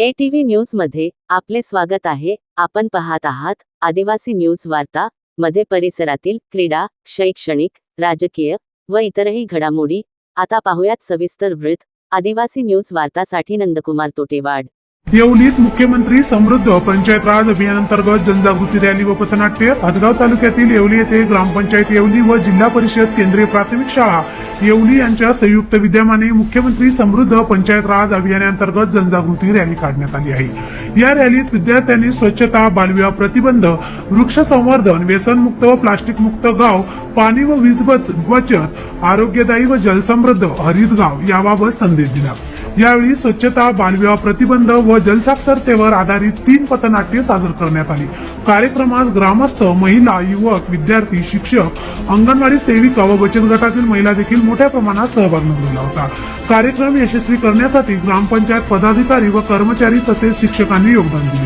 ए TV न्यूजमध्ये आपले स्वागत आहे. आपण पाहत आहात आदिवासी न्यूज वार्ता मध्ये परिसरातील क्रीडा शैक्षणिक राजकीय व इतरही घडामोडी. आता पाहुयात सविस्तर वृत्त. आदिवासी न्यूज वार्तासाठी नंदकुमार तोटेवाड. येवलीत मुख्यमंत्री समृद्ध पंचायत राज अभियानांतर्गत जनजागृती रॅली व पथनाट्य हदगाव तालुक्यातील येवली येथे ग्रामपंचायत येवली व जिल्हा परिषद केंद्रीय प्राथमिक शाळा येवली यांच्या संयुक्त विद्यमाने मुख्यमंत्री समृद्ध पंचायत राज अभियानांतर्गत जनजागृती रॅली काढण्यात आली आहे. या रॅलीत विद्यार्थ्यांनी स्वच्छता बालविवाह प्रतिबंध वृक्ष संवर्धन व्यसनमुक्त व प्लास्टिक मुक्त गाव पाणी व वीज बचत आरोग्यदायी व जलसमृद्ध हरित गाव याबाबत संदेश दिला. यावेळी स्वच्छता बालविवाह प्रतिबंध व जलसाक्षरतेवर आधारित तीन पथनाट्ये सादर करण्यात आली. कार्यक्रमास ग्रामस्थ महिला युवक विद्यार्थी शिक्षक अंगणवाडी सेविका व बचत गटातील महिला देखील मोठ्या प्रमाणात सहभाग नोंदवला होता. कार्यक्रम यशस्वी करण्यासाठी ग्रामपंचायत पदाधिकारी व कर्मचारी तसेच शिक्षकांनी योगदान दिले.